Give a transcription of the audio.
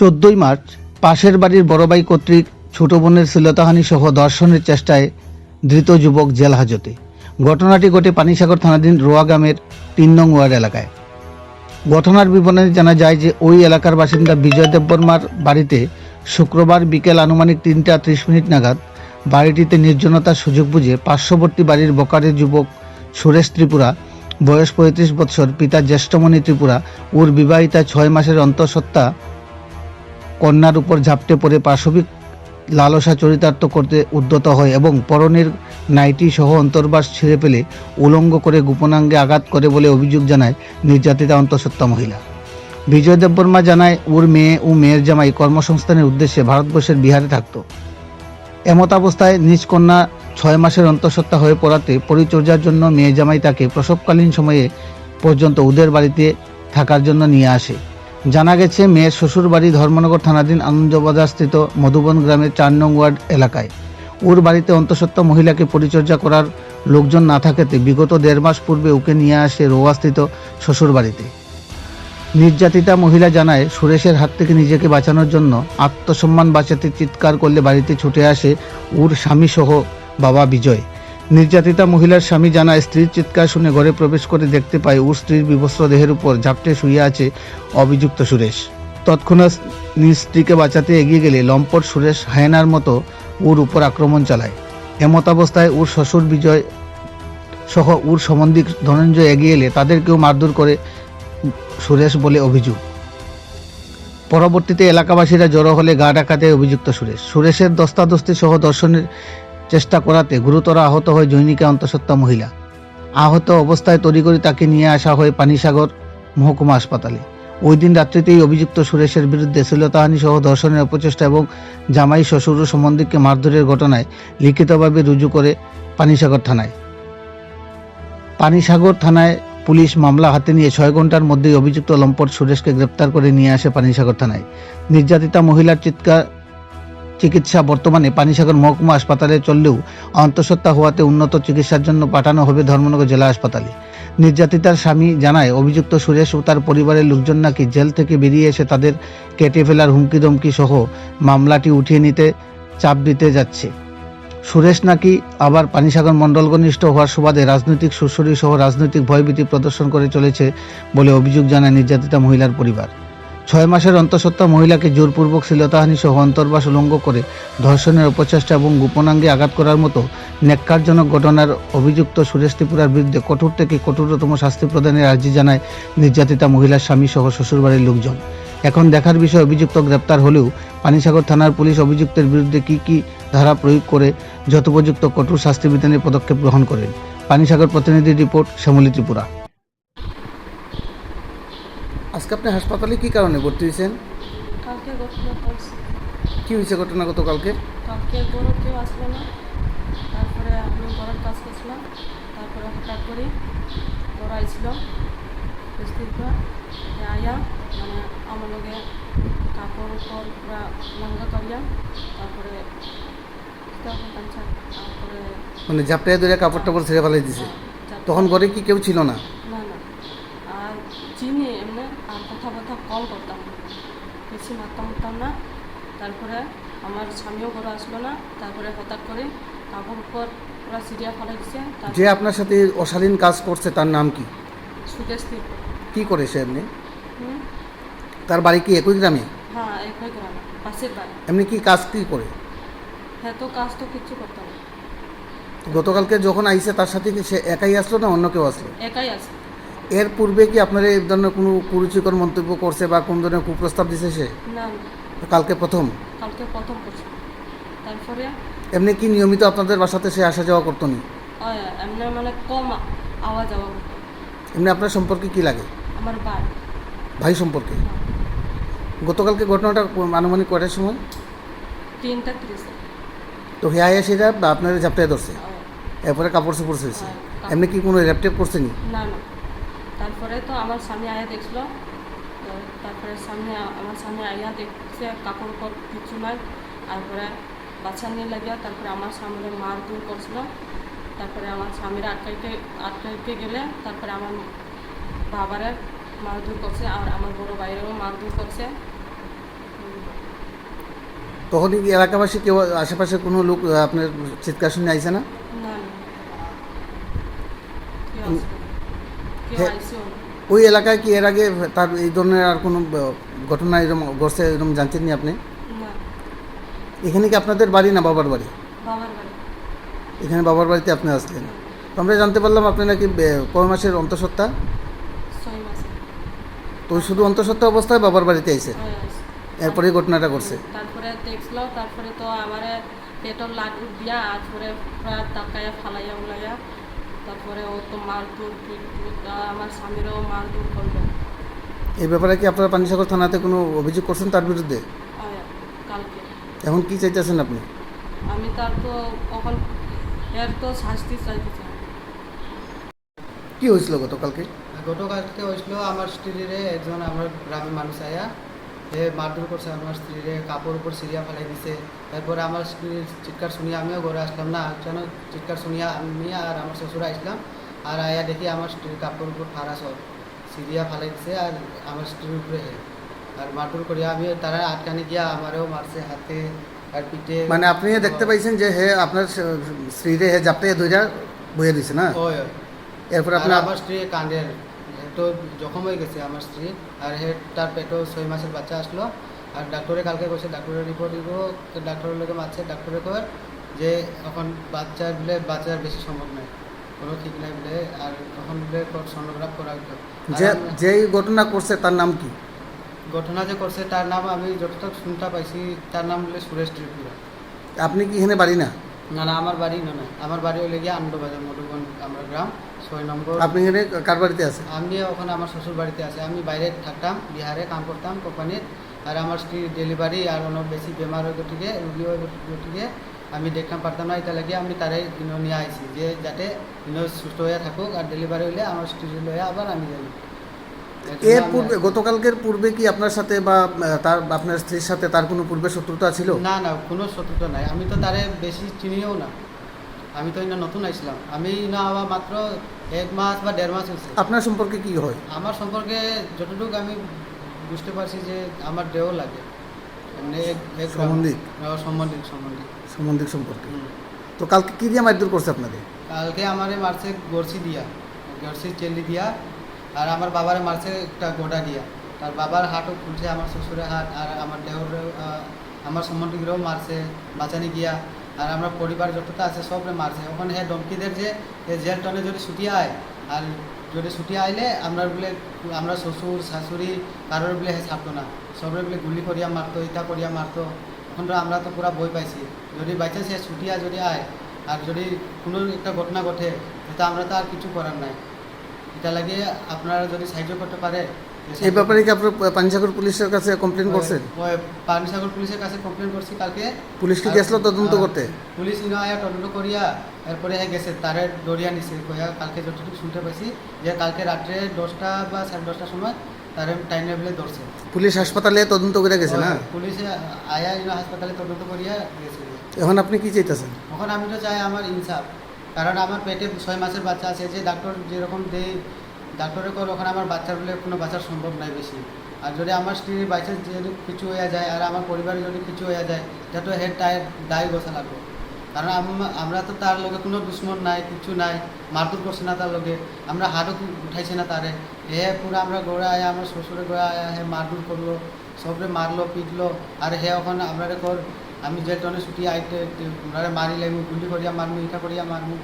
চোদ্দই মার্চ পাশের বাড়ির বড় ভাই কর্তৃক ছোট বোনের শ্লীলতাহানি সহ ধর্ষণের চেষ্টায় ধৃত যুবক জেল হাজতে। ঘটনাটি ঘটে পানিসাগর থানাধীন রোয়া গ্রামের তিন নং ওয়ার্ড এলাকায়। ঘটনার বিবরণে জানা যায় যে ওই এলাকার বাসিন্দা বিজয় দেববর্মার বাড়িতে শুক্রবার বিকেল আনুমানিক তিনটা ত্রিশ মিনিট নাগাদ বাড়িটিতে নির্জনতার সুযোগ বুঝে পার্শ্ববর্তী বাড়ির বকারের যুবক সুরেশ ত্রিপুরা, বয়স পঁয়ত্রিশ বৎসর, পিতা জ্যেষ্ঠমণি ত্রিপুরা ওর বিবাহিতা ছয় মাসের অন্তঃসত্ত্বা কন্যার উপর ঝাপটে পড়ে পাশবিক লালসা চরিতার্থ করতে উদ্যত হয় এবং পরনের নাইটি সহ অন্তর্বাস ছিঁড়ে ফেলে উলঙ্গ করে গোপনাঙ্গে আঘাত করে বলে অভিযোগ জানায় নির্যাতিতা অন্তঃসত্ত্বা মহিলা। বিজয় দেববর্মা জানায়, ওর মেয়ে ও মেয়ের জামাই কর্মসংস্থানের উদ্দেশ্যে ভারতবর্ষের বিহারে থাকত। এমত অবস্থায় নিজ কন্যা ছয় মাসের অন্তঃসত্ত্বা হয়ে পড়াতে পরিচর্যার জন্য মেয়ে জামাই তাকে প্রসবকালীন সময়ে পর্যন্ত ওদের বাড়িতে থাকার জন্য নিয়ে আসে। জানা গেছে, মেয়ের শ্বশুরবাড়ি ধর্মনগর থানাধীন আনন্দবাজারস্থিত মধুবন গ্রামের চার নং ওয়ার্ড এলাকায়। ওর বাড়িতে অন্তঃসত্ত্বা মহিলাকে পরিচর্যা করার লোকজন না থাকাতে বিগত দেড় মাস পূর্বে ওকে নিয়ে আসে রোয়াস্থিত শ্বশুর বাড়িতে নির্যাতিতা মহিলা জানায়, সুরেশের হাত থেকে নিজেকে বাঁচানোর জন্য আত্মসম্মান বাঁচাতে চিৎকার করলে বাড়িতে ছুটে আসে ওর স্বামীসহ বাবা বিজয়। নির্যাতিতা মহিলার স্বামী জানায় স্ত্রীর চিৎকার শুনে ঘরে প্রবেশ করে দেখতে পায় ওর স্ত্রীর বিবস্ত্র দেহের উপর ঝাপটে শুয়ে আছে অভিযুক্ত সুরেশ। তৎক্ষণাৎ নিজ স্ত্রীকে বাঁচাতে এগিয়ে গেলে লম্পট সুরেশ হায়নার মতো ওর উপর আক্রমণ চালায়। এমতাবস্থায় ওর শ্বশুর বিজয় সহ ওর সম্বন্ধী ধনঞ্জয় এগিয়ে এলে তাদেরকেও মারধর করে সুরেশ বলে অভিযোগ। পরবর্তীতে এলাকাবাসীরা জড়ো হলে গা ডাকাতে অভিযুক্ত সুরেশ। সুরেশের দস্তাদস্তি সহ দর্শনের চেষ্টা করাতে গুরুতর আহত হয় জৈনিকা অন্তঃসত্ত্বা মহিলা। আহত অবস্থায় তড়িঘড়ি তাকে নিয়ে আসা হয় পানিসাগর মহকুমা হাসপাতালে। ওই দিন রাত্রিতেই অভিযুক্ত সুরেশের বিরুদ্ধে শ্লীলতাহানি সহ ধর্ষণের অপচেষ্টা এবং জামাই শ্বশুর ও সম্বন্ধীকে মারধরের ঘটনায় লিখিতভাবে রুজু করে পানিসাগর থানায়। পানিসাগর থানায় পুলিশ মামলা হাতে নিয়ে ছয় ঘণ্টার মধ্যেই অভিযুক্ত লম্পট সুরেশকে গ্রেপ্তার করে নিয়ে আসে পানিসাগর থানায়। নির্যাতিতা মহিলার চিৎকার চিকিৎসা বর্তমানে পানিসাগর মহকুমা হাসপাতালে চললেও অন্তঃসত্ত্বা হওয়াতে উন্নত চিকিৎসার জন্য পাঠানো হবে ধর্মনগর জেলা হাসপাতালে। নির্যাতিতার স্বামী জানায়, অভিযুক্ত সুরেশ ও তার পরিবারের লোকজন নাকি জেল থেকে বেরিয়ে এসে তাদের কেটে ফেলার হুমকি দমকি সহ মামলাটি উঠিয়ে নিতে চাপ দিতে যাচ্ছে। সুরেশ নাকি আবার পানিসাগর মণ্ডল ঘনিষ্ঠ হওয়ার সুবাদে রাজনৈতিক সুসরি সহ রাজনৈতিক ভয়ভীতি প্রদর্শন করে চলেছে বলে অভিযোগ জানায় নির্যাতিতা মহিলার পরিবার। ছয় মাসের অন্তঃসত্ত্বা মহিলাকে জোরপূর্বক শ্লীলতাহানি সহ অন্তর্বাস উলঙ্গ করে ধর্ষণের অপচেষ্টা এবং গোপনাঙ্গে আঘাত করার মতো ন্যাক্কারজনক ঘটনার অভিযুক্ত সুরেশ ত্রিপুরার বিরুদ্ধে কঠোর থেকে কঠোরতম শাস্তি প্রদানের আর্জি জানায় নির্যাতিতা মহিলার স্বামী সহ শ্বশুরবাড়ির লোকজন। এখন দেখার বিষয় অভিযুক্ত গ্রেপ্তার হলেও পানিসাগর থানার পুলিশ অভিযুক্তের বিরুদ্ধে কি কি ধারা প্রয়োগ করে যথোপযুক্ত কঠোর শাস্তি বিধানের পদক্ষেপ গ্রহণ করেন। পানিসাগর প্রতিনিধি রিপোর্ট শ্যামলী ত্রিপুরা। আজকে আপনি হাসপাতালে কি কারণে ভর্তি হয়েছেন? কালকে ঘটনা করছে কি হয়েছে ঘটনা গতকালকে? কালকে বড় কেউ আসলো না। তারপরে আমি বড়োর কাজ করছিলাম। তারপরে হঠাৎ করে বড় আইছিল। আয়া মানে আমার লগে কাপড় উপর পুরা লঙ্গা করিয়া তারপরে মানে ঝাপটায় ধরে কাপড় টাপড় ছেড়ে ফেলে দিছে তখন ঘরে কি কেউ ছিল না? না না। আর চিনি এমনি আর কথা কথা কল করতাম। বেশি মারতাম মারতাম না। তারপরে আমার স্বামীও ঘরে আসলো না। তারপরে হঠাৎ করে কাপড় উপর পুরো সিরিয়া ফেলে দিছে তারপর যে আপনার সাথে অশালীন কাজ করছে তার নাম কি? সুদেশ কি করে সে এমনি? তার বাড়ি কি একই গ্রামে? হ্যাঁ একই গ্রামে পাশের বাড়ি। এমনি কি কাজ কি করে? হ্যাঁ তো কাজ তো কিচ্ছু করতাম না গতকালকে যখন আইসে তার সাথে কি সে একাই আসলো না অন্য কেউ আসলো? একাই আছে এর পূর্বে কি আপনার এই ধরনের কোনো কুরুচিকর মন্তব্য করছে বা কোন ধরনের কুপ্রস্তাব দিছে সে? না না, কালকে প্রথম? কালকে প্রথম করছে। তারপরে? এমনি কি নিয়মিত আপনাদের বাসাতে সে আসা যাওয়া করতো নি? আহ, এমনি মানে কম আওয়াজ যাওয়া করতো। এমনি আপনার সম্পর্কে কি লাগে? আমার বাড়ি ভাই সম্পর্কে? গতকালকে ঘটনাটা কো- আনুমানিক কয়টার সময়? তিনটা ত্রিশে। তো হেয়া সেটা আপনার ঝাপটায় ধরছে। এরপরে কাপড় চোপড় ছেড়েছে। হ্যাঁ, এমনি কি কোনো র্যাপটেপ করছে নি? না না। তারপরে তো আমার স্বামী আয়া দেখল। তো তারপরে সামনে আমার স্বামী আয়া দেখছে কাপড় উপর কিছু নাই। তারপরে বাচ্চা নিয়ে লাগিয়া তারপরে আমার স্বামীর মার দূর করছিল। তারপরে আমার স্বামীরা আটকাইতে আটকাইতে গেলে তারপরে আমার বাবারে মারধর করছে আর আমার বড় ভাইয়েরও মারধর করছে। তখন কি এলাকাবাসী কেউ আশেপাশে কোনো লোক আপনার চিৎকার শুনে আইছে না? না ওই এলাকায় কি এর আগে তার এই ধরনের আর কোনো ঘটনা এরকম ঘটছে এরকম জানতেননি আপনি? এখানে কি আপনাদের বাড়ি না বাবার বাড়ি? এখানে বাবার বাড়িতে আপনি আসলেন। আমরা জানতে পারলাম আপনি নাকি কয় মাসের অন্তঃসত্ত্বা? তো শুধু অন্তঃসত্ত্বা অবস্থায় বাবার বাড়িতে আইছে? হয়ে এরপরে ঘটনাটা করছে তারপরে তারপরে তো আমার পেটর লাডু দিয়া তারপরে প্রায় তাকাইয়া ফালাইয়া উলাইয়া তারপরে ও তো মারধর আমার স্বামীরও মারধর করল। এই ব্যাপারে কি আপনারা পানিসাগর থানাতে কোনো অভিযোগ করছেন তার বিরুদ্ধে? কালকে। এখন কি চাইতেছেন আপনি? আমি তার তো এখন এর তো শাস্তি চাইতে কি হয়েছিল গতকালকে? গতকালকে হয়েছিল আমার স্ত্রীরে একজন আমার গ্রামের মানুষ আয়া সে মারধর করছে আমার স্ত্রীরে কাপড় উপর সিরিয়া ফেলাই দিছে। তারপরে আমার চিৎকার শুনিয়ে আমিও ঘরে আসলাম না। কেন চিৎকার শুনিয়া আমি আর আমার শ্বশুর আসলাম আর আয়া দেখি আমার স্ত্রীর কাপড় উপর ফারা সব সিরিয়া ফেলাই দিছে আর আমার স্ত্রীর উপরে আর মারধর করিয়া আমি তারা আটকানি গিয়া আমারও মারছে হাতে আর পিঠে। মানে আপনি দেখতে পাইছেন যে হে আপনার স্ত্রীরে হে জাপটে ধৈর্যা বইয়ে দিছে না। এরপর আপনার আমার স্ত্রী কান্দের তো জখম হয়ে গেছে আমার স্ত্রী। আর হে তার পেটেও ছয় মাসের বাচ্চা আসলো। আর ডাক্তারে কালকে বসে ডাক্তারের রিপোর্ট দিব। ডাক্তারের লোকে মারছে। ডাক্তারে কর যে এখন বাচ্চার বলে বাচ্চার বেশি সম্ভব নয়। কোনো ঠিক নাই বলে। আর তখন বলে সোনোগ্রাফ করা হতো যে যেই ঘটনা করছে তার নাম কি? ঘটনা যে করছে তার নাম আমি যতটুকু শুনতে পাইছি তার নাম বলে সুরেশ ত্রিপুরা। আপনি কি এখানে বাড়ি না? না না আমার বাড়ি না না আমার বাড়ি হলে গিয়ে আনন্দবাজার মধুবন আমার গ্রাম ছয় নম্বর। আপনি এখানে কার বাড়িতে আছে আমি ওখানে আমার শ্বশুর বাড়িতে আছে আমি বাইরে থাকতাম বিহারে কাম করতাম কোম্পানির আর আমার স্ত্রী ডেলিভারি আর অনেক বেশি বেমার হয়ে গতিকে রুগী হয়ে গতিকে আমি দেখতাম পারতাম না এটা লাগে আমি ইনো নিয়ে আইছি যে যাতে সুস্থ হয়ে থাকুক আর ডেলিভারি হলে আমার স্ত্রী লয়ে আবার আমি যাই। এর পূর্বে গতকালকের পূর্বে কি আপনার সাথে বা তার আপনার স্ত্রীর সাথে তার কোনো পূর্বে শত্রুতা ছিল? না না কোনো শত্রুতা নাই। আমি তো তারে বেশি চিনিও না। আমি তো ইনা নতুন আইছিলাম। আমি না হওয়া মাত্র এক মাস বা দেড় মাস হয়েছে আপনার সম্পর্কে কি হয়? আমার সম্পর্কে যতটুকু আমি বুঝতে পারছি যে আমার দেহ লাগে। এক সম্বন্ধিক? সম্বন্ধিক সম্বন্ধিক। সম্বন্ধিক সম্পর্কে? তো কালকে কি দিয়ে মারধর করছে আপনাদের? কালকে আমারে মারছে গর্সি দিয়া। গর্সি চেলি দিয়া আর আমার বাবারে মারছে একটা গোডা দিয়া তার বাবার হাটও খুলছে আমার শ্বশুরের হাট আর আমার দেহর আমার সম্বন্ধিকরাও মারছে, বাঁচানি গিয়া। আর আমার পরিবার যতটা আছে সবরে মারছে। ওখানে হ্যাঁ ডমকিদের যে জেল টনে যদি ছুটি আয়, আর যদি ছুটি আইলে আমরা বলে, আমরা শ্বশুর, শাশুড়ি কারোর বলে হ্যাঁ ছাড়তো না। সবরে বলে গুলি করিয়া মারতো, ইটা করিয়া মারতো। এখন আমরা তো পুরা বই পাইছি। যদি বাইচান্স সে ছুটিয়া যদি আয়, আর যদি কোনো একটা ঘটনা ঘটে তো আমরা তো আর কিছু করার নাই। এটা লাগে আপনারা যদি সাহায্য করতে পারে এই ব্যাপারে কি আপনার পাঞ্জাগর পুলিশের কাছে কমপ্লেন করছেন? পানিসাগর পুলিশের কাছে কমপ্লেন করছি কালকে। পুলিশ কি গেছিল তদন্ত করতে? পুলিশ ইনো আয়া তদন্ত করিয়া এরপরে হ্যাঁ গেছে তারে দরিয়া নিছে। কইয়া কালকে যতটুকু শুনতে পাইছি যে কালকে রাত্রে দশটা বা সাড়ে দশটার সময় তারে টাইম লেভেলে ধরছে। পুলিশ হাসপাতালে তদন্ত করে গেছে না? পুলিশে আয়া ইনো হাসপাতালে তদন্ত করিয়া গেছে। এখন আপনি কি চাইতেছেন? এখন আমি তো চাই আমার ইনসাফ। কারণ আমার পেটে ছয় মাসের বাচ্চা আছে, যে ডাক্তার যেরকম দেয় ডাক্তারের কর, ওখানে আমার বাচ্চার বলে কোনো বাচ্চার সম্ভব নাই বেশি। আর যদি আমার স্ত্রীর বাচ্চার যদি কিছু হয়ে যায়, আর আমার পরিবারে যদি কিছু হয়ে যায় তো হেড টায়ার দায় বসা লাগবে। কারণ আম- আমরা তো তার লগে কোনো দুশ্মন নাই, কিছু নাই, মারধর করছে না তার লগে, আমরা হাতও উঠাইছে না তারে। হে পুরো আমরা গোড়া আয়া, আমার শ্বশুরে গোড়া আয়া, হে মারধর করল, সবরে মারলো, পিটলো, আর হে ওখানে আমরা কর আমি যে টনে ছুটি আইতে ওনারে মারিলে গুলি করিয়া মারমু ইটা করিয়া মারমু।